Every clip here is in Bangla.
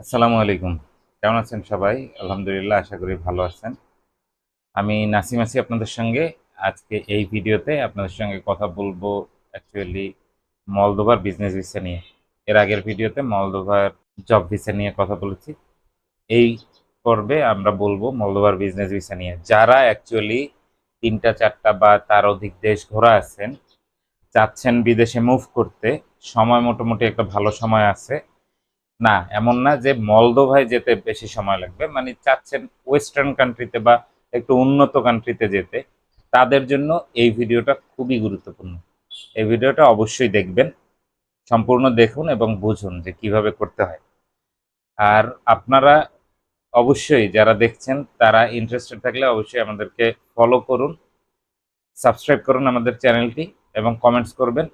আসসালামু আলাইকুম। কেমন আছেন সবাই? আলহামদুলিল্লাহ, আশা করি ভালো আছেন। আমি নাসিম আছি আপনাদের সঙ্গে। আজকে এই ভিডিওতে আপনাদের সঙ্গে কথা বলব অ্যাকচুয়ালি মলদোভার বিজনেস ভিসা নিয়ে। এর আগের ভিডিওতে মলদোভার জব ভিসা নিয়ে কথা বলেছি। এই পর্বে আমরা বলব মলদোভার বিজনেস ভিসা নিয়ে। যারা অ্যাকচুয়ালি তিনটা, চারটা বা তার অধিক দেশ ঘোরা আছেন চাচ্ছেন বিদেশে মুভ করতে, সময় মোটামুটি একটা ভালো সময় আছে। না, এমন না যে মলদোভায় যেতে বেশি সময় লাগবে মানে চাচ্ছেন ওয়েস্টার্ন কান্ট্রিতে বা একটু উন্নত কান্ট্রিতে যেতে। তাদের জন্য এই ভিডিওটা খুবই গুরুত্বপূর্ণ। এই ভিডিওটা অবশ্যই দেখবেন, সম্পূর্ণ দেখুন এবং বুঝুন যে কীভাবে করতে হয়। আর আপনারা অবশ্যই যারা দেখছেন, তারা ইন্টারেস্টেড থাকলে অবশ্যই আমাদেরকে ফলো করুন সাবস্ক্রাইব করুন আমাদের চ্যানেলটি এবং কমেন্টস করবেন।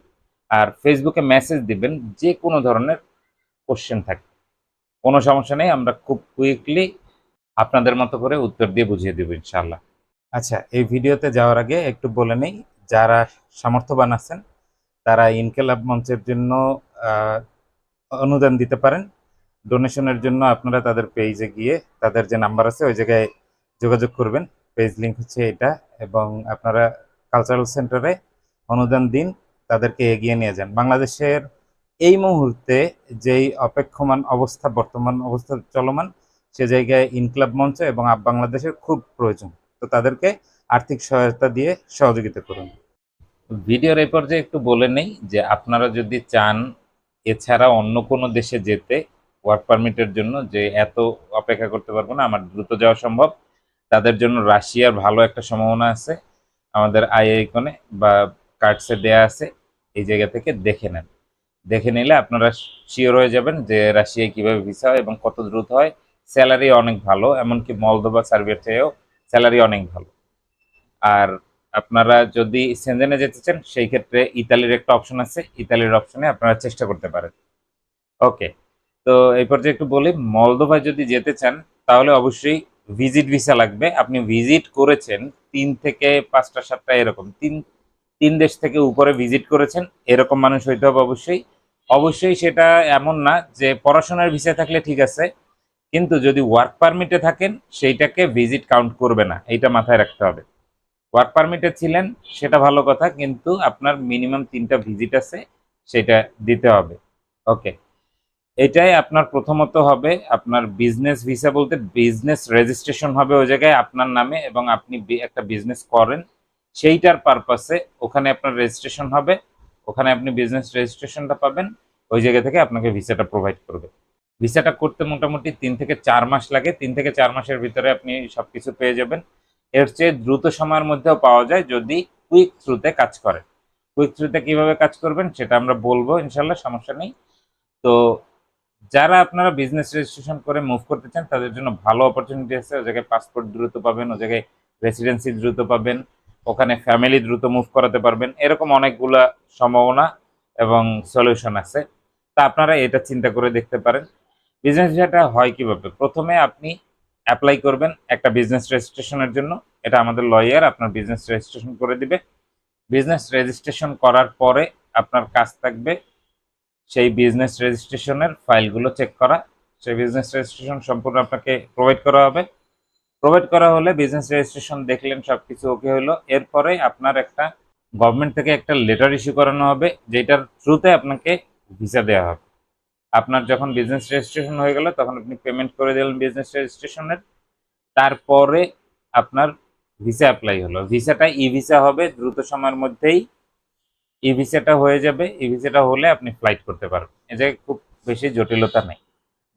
আর ফেসবুকে মেসেজ দিবেন যে কোনো ধরনের কোশ্চেন থাকে। কোনো সমস্যা নেই, আমরা খুব কুইকলি আপনাদের মতো করে উত্তর দিয়ে বুঝিয়ে দেবো ইনশাল্লাহ আচ্ছা এই ভিডিওতে যাওয়ার আগে একটু বলে নেই, যারা সামর্থ্যবান আছেন, তারা ইনকেলাব মঞ্চের জন্য অনুদান দিতে পারেন। ডোনেশনের জন্য আপনারা তাদের পেজে গিয়ে, তাদের যে নাম্বার আছে, ওই জায়গায় যোগাযোগ করবেন। পেজ লিঙ্ক হচ্ছে এটা, এবং আপনারা কালচারাল সেন্টারে অনুদান দিন, তাদেরকে এগিয়ে নিয়ে যান। বাংলাদেশের এই মুহূর্তে যেই অপেক্ষমান অবস্থা, বর্তমান অবস্থা চলমান, সে জায়গায় ইনক্লাব মঞ্চ এবং আপ বাংলাদেশের খুব প্রয়োজন। তো তাদেরকে আর্থিক সহায়তা দিয়ে সহযোগিতা করুন। ভিডিওর এই পর্যায়ে একটু বলে নেই যে আপনারা যদি চান এছাড়া অন্য কোনো দেশে যেতে, ওয়ার্ক পারমিটের জন্য যে এত অপেক্ষা করতে পারব না, আমার দ্রুত যাওয়া সম্ভব। তাদের জন্য রাশিয়ার ভালো একটা সম্ভাবনা আছে। আমাদের আইআইকনে বা কার্ডসে দেয়া আছে, এই জায়গা থেকে দেখে নেন। দেখে নিলে আপনারা শিওর হয়ে যাবেন যে রাশিয়ায় কীভাবে ভিসা হয় এবং কত দ্রুত হয়। স্যালারি অনেক ভালো, এমনকি মলদোবা সার্বিয়ার চেয়েও স্যালারি অনেক ভালো। আর আপনারা যদি সেনজেনে যেতে চান, সেই ক্ষেত্রে ইতালির একটা অপশন আছে। ইতালির অপশনে আপনারা চেষ্টা করতে পারেন। ওকে তো এই পর্যায়ে একটু বলি মলদোভায় যদি যেতে চান, তাহলে অবশ্যই ভিজিট ভিসা লাগবে। আপনি ভিজিট করেছেন, তিন থেকে পাঁচটা, সাতটা এরকম, তিন তিন দেশ থেকে উপরে ভিজিট করেছেন, এরকম মানুষ হইতে হবে অবশ্যই। অবশ্যই সেটা এমন না যে পড়াশোনার ভিসা থাকলে ঠিক আছে, কিন্তু যদি ওয়ার্ক পারমিটে থাকেন, সেইটাকে ভিজিট কাউন্ট করবে না, এইটা মাথায় রাখতে হবে। ওয়ার্ক পারমিটে ছিলেন, সেটা ভালো কথা, কিন্তু আপনার মিনিমাম তিনটা ভিজিট আছে, সেটা দিতে হবে। ওকে এটাই আপনার প্রথমত হবে, আপনার বিজনেস ভিসা বলতে বিজনেস রেজিস্ট্রেশন হবে ওই জায়গায় আপনার নামে, এবং আপনি একটা বিজনেস করেন সেইটার পারপাসে ওখানে আপনার রেজিস্ট্রেশন হবে, ওখানে আপনি বিজনেস রেজিস্ট্রেশনটা পাবেন, ওই জায়গা থেকে আপনাকে ভিসাটা প্রোভাইড করবে। ভিসাটা করতে মোটামুটি তিন থেকে চার মাস লাগে, তিন থেকে চার মাসের ভিতরে আপনি সবকিছু পেয়ে যাবেন। এর চেয়ে দ্রুত সময়ের মধ্যেও পাওয়া যায় যদি কুইক থ্রুতে কাজ করে কুইক থ্রুতে কীভাবে কাজ করবেন সেটা আমরা বলব ইনশাল্লাহ সমস্যা নেই। তো যারা আপনারা বিজনেস রেজিস্ট্রেশন করে মুভ করতে চান, তাদের জন্য ভালো অপরচুনিটি আছে। ও জায়গায় পাসপোর্ট দ্রুত পাবেন ও জায়গায় রেসিডেন্সি দ্রুত পাবেন। ওখানে ফ্যামিলি দ্রুত মুভ করাতে পারবেন। এরকম অনেকগুলা সম্ভাবনা এবং সলিউশন আছে। তা আপনারা এটা চিন্তা করে দেখতে পারেন। বিজনেস ভিসাটা হয় কীভাবে? প্রথমে আপনি অ্যাপ্লাই করবেন একটা বিজনেস রেজিস্ট্রেশনের জন্য। এটা আমাদের লয়ার আপনার বিজনেস রেজিস্ট্রেশন করে দিবে। বিজনেস রেজিস্ট্রেশন করার পরে আপনার কাজ থাকবে সেই বিজনেস রেজিস্ট্রেশনের ফাইলগুলো চেক করা। সেই বিজনেস রেজিস্ট্রেশন সম্পূর্ণ আপনাকে প্রোভাইড করা হবে। প্রোভাইড করা হলে বিজনেস রেজিস্ট্রেশন দেখলেন সব কিছু ওকে হলো। এরপরে আপনার একটা গভর্নমেন্ট থেকে একটা লেটার ইস্যু করানো হবে, যেটার থ্রুতে আপনাকে ভিসা দেওয়া হবে। আপনার যখন বিজনেস রেজিস্ট্রেশন হয়ে গেল, তখন আপনি পেমেন্ট করে দিলেন বিজনেস রেজিস্ট্রেশনের তারপরে আপনার ভিসা অ্যাপ্লাই হলো। ভিসাটা ই ভিসা হবে, দ্রুত সময়ের মধ্যেই ই ভিসাটা হয়ে যাবে। ই ভিসাটা হলে আপনি ফ্লাইট করতে পারবেন। এ জায়গায় খুব বেশি জটিলতা নেই।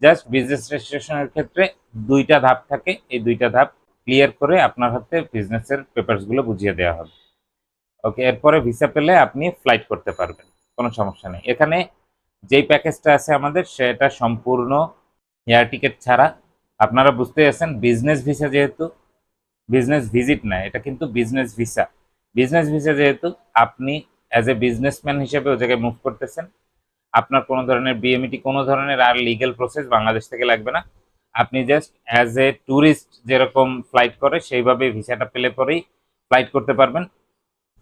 জাস্ট বিজনেস রেজিস্ট্রেশনের ক্ষেত্রে দুইটা ধাপ থাকে। এই দুইটা ধাপ ক্লিয়ার করে আপনার হাতে বিজনেসের পেপারসগুলো বুঝিয়ে দেওয়া হবে। ওকে এরপরে ভিসা পেলে আপনি ফ্লাইট করতে পারবেন, কোনো সমস্যা নেই। এখানে যেই প্যাকেজটা আছে আমাদের, সেটা সম্পূর্ণ এয়ার টিকিট ছাড়া। আপনারা বুঝতে আছেন বিজনেস ভিসা যেহেতু বিজনেস ভিজিট না, এটা কিন্তু বিজনেস ভিসা বিজনেস ভিসা যেহেতু, আপনি অ্যাজ এ বিজনেসম্যান হিসেবে ওই জায়গায় মুভ করতেছেন। আপনার কোনো ধরনের বিএমইটি কোনো ধরনের আর লিগেল প্রসেস বাংলাদেশ থেকে লাগবে না। আপনি জাস্ট অ্যাজ এ ট্যুরিস্ট যেরকম ফ্লাইট করে, সেইভাবে ভিসাটা পেলে পরেই ফ্লাইট করতে পারবেন।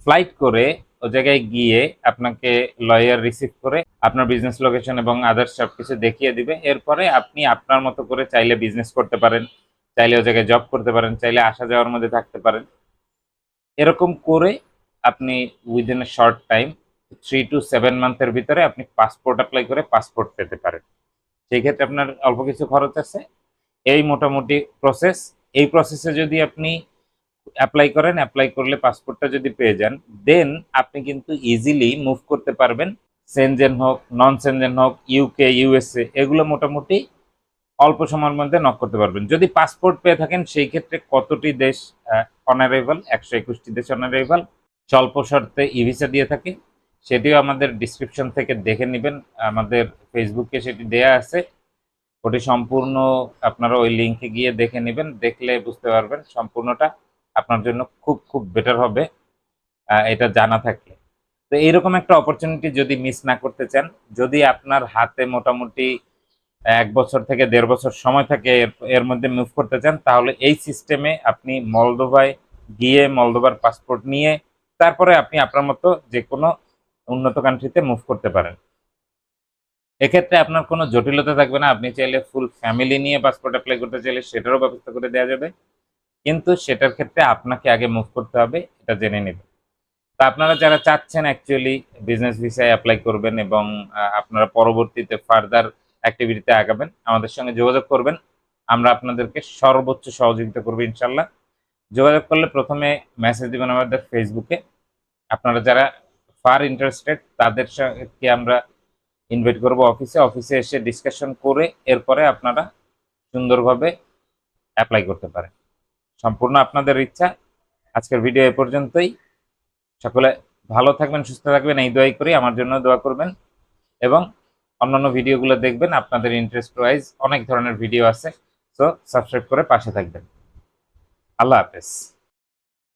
ফ্লাইট করে ও জায়গায় গিয়ে আপনাকে লয়ার রিসিভ করে আপনার বিজনেস লোকেশন এবং আদার্স সব কিছু দেখিয়ে দিবে। এরপরে আপনি আপনার মতো করে চাইলে বিজনেস করতে পারেন, চাইলে ও জায়গায় জব করতে পারেন, চাইলে আসা যাওয়ার মধ্যে থাকতে পারেন। এরকম করে আপনি within a short time three two seven মান্থের ভিতরে আপনি পাসপোর্ট অ্যাপ্লাই করে পাসপোর্ট পেতে পারেন। সেই ক্ষেত্রে আপনার অল্প কিছু খরচ আছে। এই মোটামুটি প্রসেস এই প্রসেসে যদি আপনি অ্যাপ্লাই করেন অ্যাপ্লাই করলে পাসপোর্টটা যদি পেয়ে যান দেন আপনি কিন্তু ইজিলি মুভ করতে পারবেন। সেনজেন হোক নন সেনজেন হোক ইউকে ইউএসএ এগুলো মোটামুটি অল্প সময়ের মধ্যে নক করতে পারবেন। যদি পাসপোর্ট পেয়ে থাকেন, সেই ক্ষেত্রে কতটি দেশ অনারেবল একশো একুশটি দেশ অনারেবল স্বল্প শর্তে ই ভিসা দিয়ে থাকে। সেটিও আমাদের ডিসক্রিপশন থেকে দেখে নেবেন। আমাদের ফেসবুকে সেটি দেয়া আছে। ওটি সম্পূর্ণ আপনারা ওই লিঙ্কে গিয়ে দেখে নেবেন। দেখলে বুঝতে পারবেন সম্পূর্ণটা আপনার জন্য খুব খুব বেটার হবে এটা জানা থাকলে। তো এইরকম একটা অপরচুনিটি যদি মিস না করতে চান, যদি আপনার হাতে মোটামুটি এক বছর থেকে দেড় বছর সময় থাকে এর- মধ্যে মুভ করতে চান, তাহলে এই সিস্টেমে আপনি মলদোভায় গিয়ে মলদোভার পাসপোর্ট নিয়ে, তারপরে আপনি আপনার মতো যে কোনো উন্নত কান্ট্রিতে মুভ করতে পারেন। এক্ষেত্রে আপনার কোনো জটিলতা থাকবে না। আপনি চাইলে ফুল ফ্যামিলি নিয়ে পাসপোর্ট অ্যাপ্লাই করতে চাইলে সেটারও ব্যবস্থা করে দেওয়া যাবে। কিন্তু সেটার ক্ষেত্রে আপনাকে আগে মুভ করতে হবে, এটা জেনে নেবেন। তা আপনারা যারা চাচ্ছেন অ্যাকচুয়ালি বিজনেস ভিসায় অ্যাপ্লাই করবেন এবং আপনারা পরবর্তীতে ফার্দার অ্যাক্টিভিটিতে আগাবেন, আমাদের সঙ্গে যোগাযোগ করবেন। আমরা আপনাদেরকে সর্বোচ্চ সহযোগিতা করব ইনশাল্লাহ। যোগাযোগ করলে প্রথমে মেসেজ দিবেন আমাদের ফেসবুকে আপনারা যারা ফার ইন্টারেস্টেড তাদের সাথে আমরা ইনভাইট করব অফিসে অফিসে এসে ডিসকাশন করে এরপরে আপনারা সুন্দরভাবে অ্যাপ্লাই করতে পারেন। সম্পূর্ণ আপনাদের ইচ্ছা। আজকের ভিডিও এ পর্যন্তই। সকলে ভালো থাকবেন, সুস্থ থাকবেন, এই দোয়াই করি। আমার জন্য দোয়া করবেন এবং অন্যান্য ভিডিওগুলো দেখবেন। আপনাদের ইন্টারেস্ট ওয়াইজ অনেক ধরনের ভিডিও আছে। সো সাবস্ক্রাইব করে পাশে থাকবেন। আল্লাহ হাফেজ।